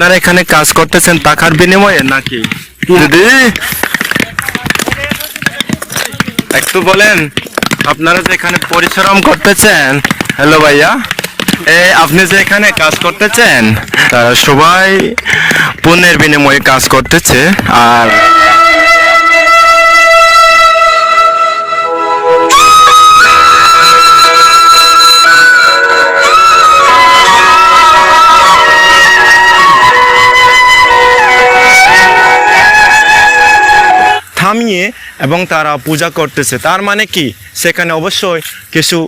আপনারা এখানে কাজ করতেছেন টাকার বিনিময়ে নাকি? দিদি? একটু বলেন, আপনারা যে এখানে পরিশ্রম করতেছেন, হ্যালো ভাইয়া আপনি যে এখানে কাজ করতেছেন সবাই পণ্যের বিনিময়ে কাজ করতেছে, আর থামিয়ে এবং তারা পূজা করতেছে। তার মানে কি? সেখানে অবশ্যই কিছু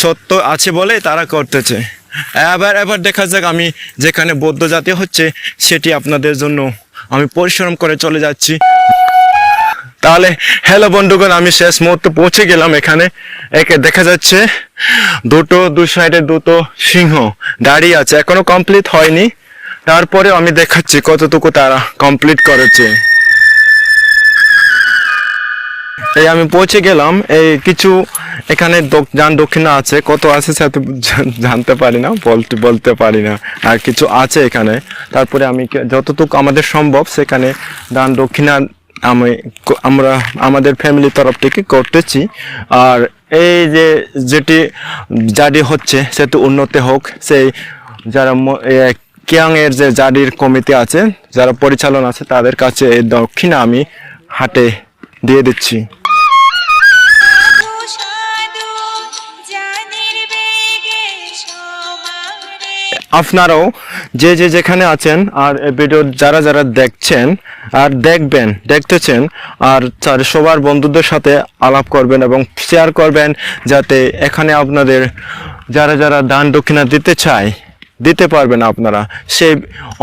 সত্য আছে বলে তারা করতেছে। এবার এবার দেখা যাক আমি যেখানে বৌদ্ধ জাতি হচ্ছে সেটি আপনাদের জন্য আমি পরিশ্রম করে চলে যাচ্ছি। তাহলে হ্যালো বন্ধুগণ, আমি শেষ মুহূর্তে পৌঁছে গেলাম এখানে। একে দেখা যাচ্ছে দুটো, দু সাইডে দুটো সিংহ দাঁড়িয়ে আছে। এখনও কমপ্লিট হয়নি। তারপরে আমি দেখাচ্ছি কতটুকু তারা কমপ্লিট করেছে। এই আমি পৌঁছে গেলাম। এই কিছু এখানে যান দক্ষিণা আছে। কত আছে জা- জানতে পারি না বলতে বলতে পারি না। আর কিছু আছে এখানে। তারপরে আমি যতটুকু আমাদের সম্ভব সেখানে দান দক্ষিণা আমি আমরা আমাদের ফ্যামিলির তরফ থেকে করতেছি। আর এই যে যেটি জাডি হচ্ছে সেটি উন্নতি হোক। সেই যারা ম- এ, কিয়াং এর যে জাডির কমিটি আছে যারা পরিচালন আছে তাদের কাছে এই দক্ষিণা আমি হাটে দিয়ে দিচ্ছি। আপনারাও যে যে যেখানে আছেন আর ভিডিও যারা যারা দেখছেন আর দেখবেন, দেখতেছেন, আর তার সবার বন্ধুদের সাথে আলাপ করবেন এবং শেয়ার করবেন যাতে এখানে আপনাদের যারা যারা দান দক্ষিণা দিতে চায় দিতে পারবেন আপনারা। সেই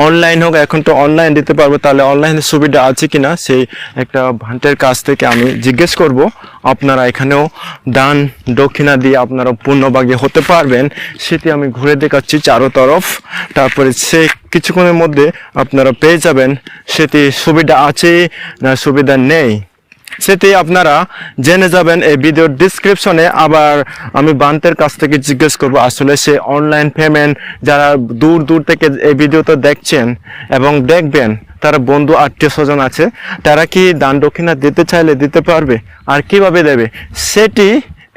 অনলাইন হোক, এখন তো অনলাইন দিতে পারব, তাহলে অনলাইনে সুবিধা আছে কি না সেই একটা ভান্টের কাছ থেকে আমি জিজ্ঞেস করব। আপনারা এখানেও দান দক্ষিণা দিয়ে আপনারা পূর্ণভাগী হতে পারবেন। সেটি আমি ঘুরে দেখাচ্ছি চারো তরফ। তারপরে সে কিছুক্ষণের মধ্যে আপনারা পেয়ে যাবেন। সেটি সুবিধা আছে না সুবিধা নেই? সেটি আপনারা জেনে যাবেন এই ভিডিওর ডিসক্রিপশনে আবার আমি বান্তের কাছ থেকে জিজ্ঞেস করব, আসলে সে অনলাইন পেমেন্ট যারা দূর দূর থেকে এই ভিডিওটা দেখছেন এবং দেখবেন, তারা বন্ধু আত্মীয় স্বজন আছে, তারা কি দান দক্ষিণা দিতে চাইলে দিতে পারবে আর কীভাবে দেবে? সেটি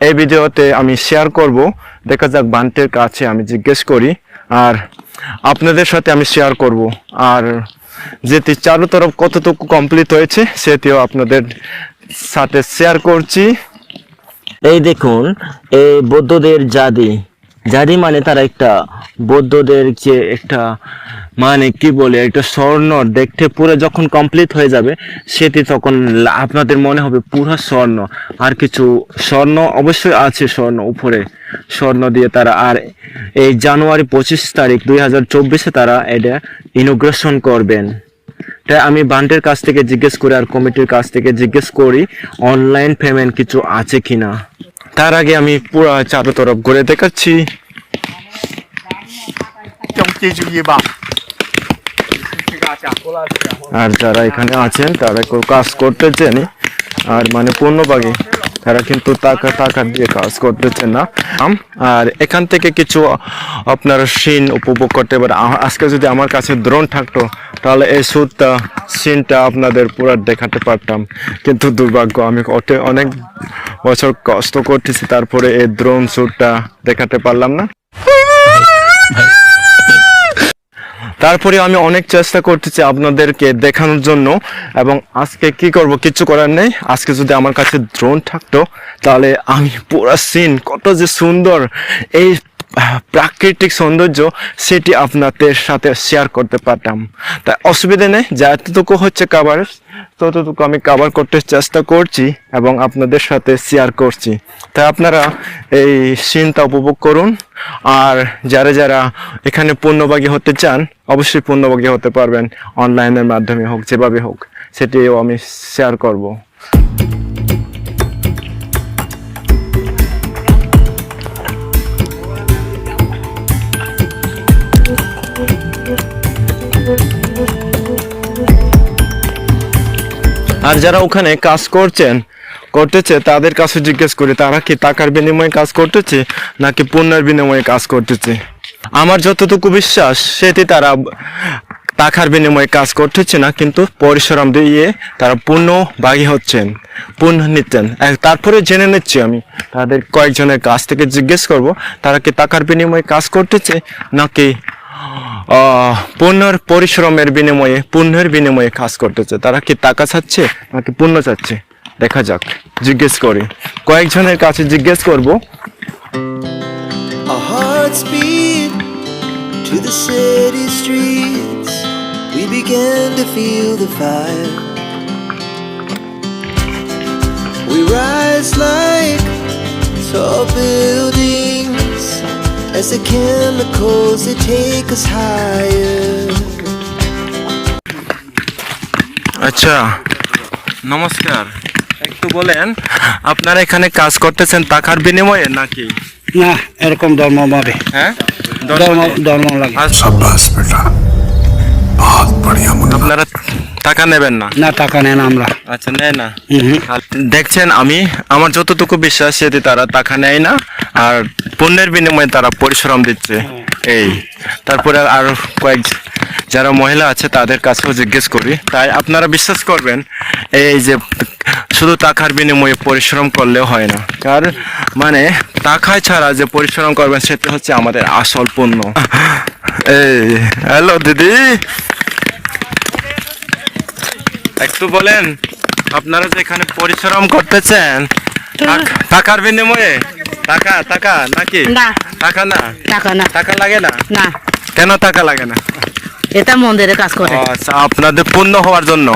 এই ভিডিওতে আমি শেয়ার করব। দেখা যাক বান্তের কাছে আমি জিজ্ঞেস করি, আর আপনাদের সাথে আমি শেয়ার করব। আর যেটি চারো তরফ কতটুকু কমপ্লিট হয়েছে সেটিও আপনাদের সাথে শেয়ার করছি। এই দেখুন, এই বৌদ্ধদের জাদি জাদি মানে তারা একটা বৌদ্ধদের যে একটা মানে কি বলে, একটা স্বর্ণ দেখতে পুরো যখন কমপ্লিট হয়ে যাবে, সেটি তখন আপনাদের মনে হবে পুরো স্বর্ণ। আর কিছু স্বর্ণ অবশ্যই আছে স্বর্ণ উপরে। স্বর্ণ দিয়ে তারা আর এই জানুয়ারি পঁচিশ তারিখ দুই হাজার চব্বিশে তারা এটা ইনোগ্রেশন করবেন। তাই আমি বান্টের কাছ থেকে জিজ্ঞেস করি আর কমিটির কাছ থেকে জিজ্ঞেস করি অনলাইন পেমেন্ট কিছু আছে কিনা। তার আগে আমি পুরো চারো তরফ ঘুরে দেখাচ্ছি। আর যারা এখানে আছেন তারা কেউ কাজ চেনি। আর মানে পূর্ণভাগে তারা কিন্তু টাকা টাকা দিয়ে কাজ করতেছে না। আর এখান থেকে কিছু আপনার সিন উপভোগ করতে পারে। আজকে যদি আমার কাছে ড্রোন থাকতো তাহলে এই সুটটা সিনটা আপনাদের পুরো দেখাতে পারতাম। কিন্তু দুর্ভাগ্য আমি অনেক বছর কষ্ট করতেছি তারপরে এই ড্রোন শ্যুটটা দেখাতে পারলাম না। তারপরে আমি অনেক চেষ্টা করতেছি আপনাদেরকে দেখানোর জন্য এবং আজকে কি করব কিছু করার নেই। আজকে যদি আমার কাছে ড্রোন থাকতো, তাহলে আমি পুরা সিন কত যে সুন্দর। এই প্রাকৃতিক সৌন্দর্য সেটি আপনাদের সাথে শেয়ার করতে পারতাম। তাই অসুবিধা নেই যতটুকু হচ্ছে কাবার ততটুকু আমি কাভার করতে চেষ্টা করছি এবং আপনাদের সাথে শেয়ার করছি। তাই আপনারা এই সিনটা উপভোগ করুন, আর যারা যারা এখানে পূর্ণভাগী হতে চান, অবশ্যই পূর্ণভাগী হতে পারবেন অনলাইনের মাধ্যমে হোক, যেভাবে হোক, সেটিও আমি শেয়ার করব। আর যারা ওখানে কাজ করছেন, করতেছে, তাদের কাছে জিজ্ঞেস করি, তারা কি টাকার বিনিময়ে কাজ করতেছে, নাকি পণ্যের বিনিময়ে কাজ করতেছে? আমার যতটুকু বিশ্বাস, সেটি তারা টাকার বিনিময়ে কাজ করতেছে না, কিন্তু পরিশ্রম দিয়ে তারা পূর্ণ ভাগী হচ্ছেন নিচ্ছেন। এক- তারপরে জেনে নিচ্ছি আমি, তাদের কয়েকজনের কাছ থেকে জিজ্ঞেস করব, তারা কি টাকার বিনিময়ে কাজ করতেছে, নাকি পুনর পরিশ্রমের বিনিময়ে, পুণ্যের বিনিময়ে কাজ করতেছে। তারা কি টাকা চাচ্ছে নাকি পুণ্য চাচ্ছে? দেখা যাক। জিজ্ঞেস করি। কয়েকজনের কাছে জিজ্ঞেস করব। As the chemicals they take us higher. আচ্ছা নমস্কার। একটু বলেন আপনারা এখানে কাজ করতেছেন টাকার বিনিময়ে নাকি? না এরকম ধর্ম ভাবে। হ্যাঁ? ধর্ম ধর্ম লাগে। আচ্ছা। আপনারা টাকা নেবেন না? না টাকা নেন আমরা। আচ্ছা নেয় না। দেখছেন আমি আমার যতটুকু বিশ্বাস সেটি তারা টাকা নেয় না আর পণ্যের বিনিময়ে তারা পরিশ্রম দিচ্ছে। এই। তারপরে আর কয়েক যারা মহিলা আছে তাদের কাছেও জিজ্ঞেস করি। তাই আপনারা বিশ্বাস করবেন এই যে শুধু টাকার বিনিময়ে পরিশ্রম করলেও হয় না। কার মানে টাকা ছাড়া যে পরিশ্রম করবেন সেটা হচ্ছে আমাদের আসল পণ্য। এই হ্যালো দিদি। একটু বলেন আপনারা যে এখানে পরিশ্রম করতেছেন টাকার বিনিময়ে? টাকা টাকা নাকি? টাকা না? টাকা না। টাকা লাগে না? না। কেন টাকা লাগে না? এটা মন্দিরে কাজ করে। আচ্ছা আপনাদের পূর্ণ হওয়ার জন্য?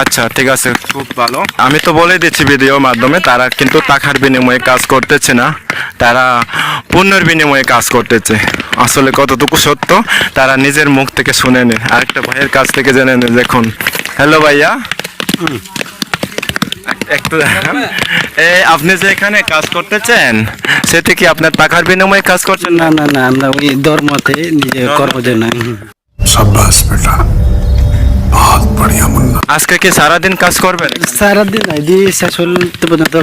আচ্ছা ঠিক আছে খুব ভালো। আমি তো বলে দিচ্ছি ভিডিওর মাধ্যমে তারা কিন্তু টাকার বিনিময়ে কাজ করতেছে না। তারা পুণ্যের বিনিময়ে কাজ করতেছে। আসলে কতটুকু সত্য তারা নিজের মুখ থেকে শুনে নে আরেকটা ভাইয়ের কাছ থেকে জেনে নে দেখুন। হ্যালো ভাইয়া। একটু আপনি যে এখানে কাজ করতেছেন সেটা কি আপনার টাকার বিনিময়ে কাজ করছেন না? না না আমরা ওই ধর্মতে নিজে কর্মের জন্য সাব্বাস বেটা। বহুত আজকে কি সারা দিন কাজ করবেন সারা দিন নাই দি শেষ হল তো পর্যন্ত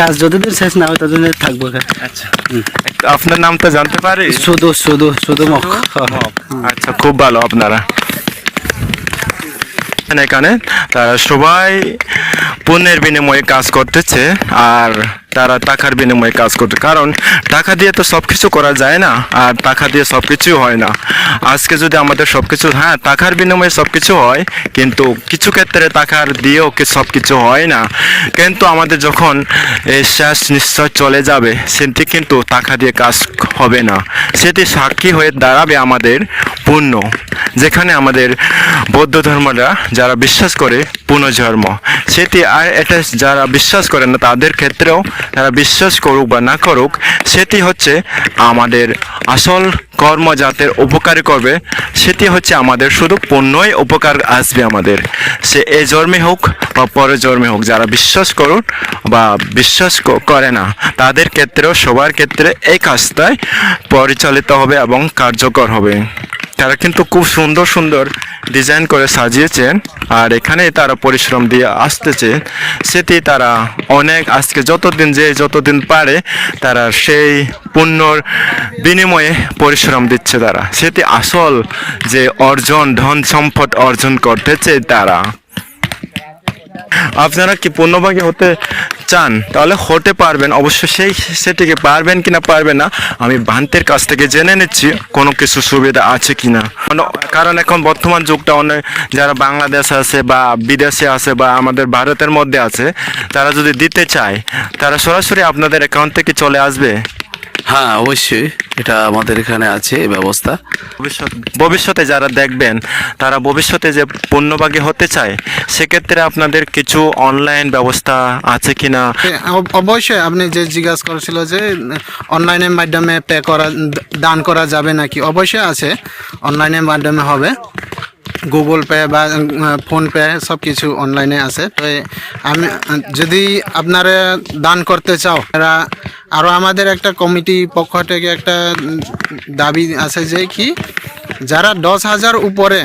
কাজ যতদিন শেষ না হয় ততদিন থাকব আচ্ছা। আপনার তো জানতে পারি? সুদু সুদু সুদু মক আচ্ছা খুব ভালো আপনারা। এখানে তারা সবাই পণ্যের বিনিময়ে কাজ করতেছে আর তারা টাকার বিনিময়ে কাজ করতে কারণ টাকা দিয়ে তো সব কিছু করা যায় না, আর টাকা দিয়ে সব কিছুই হয় না। আজকে যদি আমাদের সব কিছু হ্যাঁ টাকার বিনিময়ে সব কিছু হয়, কিন্তু কিছু ক্ষেত্রে টাকার দিয়েও সব কিছু হয় না। কিন্তু আমাদের যখন এই শেষ নিশ্চয় চলে যাবে, সেটি কিন্তু টাকা দিয়ে কাজ হবে না। সেটি সাক্ষী হয়ে দাঁড়াবে আমাদের পুণ্য, যেখানে আমাদের বৌদ্ধ ধর্মরা যারা বিশ্বাস করে পুনর্জন্ম, সেটি আর এটা যারা বিশ্বাস করে না, তাদের ক্ষেত্রেও তারা বিশ্বাস করুক বা না করুক, সেটি হচ্ছে আমাদের আসল কর্ম যাদের উপকার করবে, সেটি হচ্ছে আমাদের শুধু পণ্যই উপকার আসবে আমাদের। সে এ জন্মে হোক বা পরে জন্মে হোক, যারা বিশ্বাস করুন বা বিশ্বাস করে না, তাদের ক্ষেত্রেও সবার ক্ষেত্রে এই কাজটাই পরিচালিত হবে এবং কার্যকর হবে। তারা কিন্তু খুব সুন্দর সুন্দর ডিজাইন করে সাজিয়েছেন। আর এখানে তারা পরিশ্রম দিয়ে আসতেছে। সেটি তারা অনেক আজকে যতদিন যে যতদিন পারে তারা সেই পুণ্যর বিনিময়ে পরিশ্রম দিচ্ছে তারা। সেটি আসল যে অর্জন ধন সম্পদ অর্জন করতেছে তারা। আপনারা কি পূর্ণভাগী হতে চান? তাহলে হতে পারবেন। অবশ্য সেই সেটিকে পারবেন কিনা পারবেন না, আমি বান্তের কাছ থেকে জেনে নিচ্ছি কোনো কিছু সুবিধা আছে কিনা। কারণ- কারণ এখন বর্তমান যুগটা অনেক যারা বাংলাদেশ আছে বা বিদেশে আছে বা আমাদের ভারতের মধ্যে আছে, তারা যদি দিতে চায়, তারা সরাসরি আপনাদের অ্যাকাউন্ট থেকে চলে আসবে? হ্যাঁ অবশ্যই। এটা আমাদের এখানে আছে এই ব্যবস্থা। ভবিষ্যৎ ভবিষ্যতে যারা দেখবেন তারা ভবিষ্যতে যে পণ্যবাগী হতে চায় সেক্ষেত্রে আপনাদের কিছু অনলাইন ব্যবস্থা আছে কিনা? হ্যাঁ, অব- অবশ্যই আপনি যে জিজ্ঞাসা করেছিল যে অনলাইনের মাধ্যমে পে করা দান করা যাবে নাকি? অবশ্যই আছে। অনলাইনের মাধ্যমে হবে। গুগল পে বা ফোন পে সব কিছু অনলাইনে আছে। তো আমি যদি আপনারা দান করতে চাও এরা আরও আমাদের একটা কমিটি পক্ষ থেকে একটা দাবি আছে যে কি, যারা দশ হাজার উপরে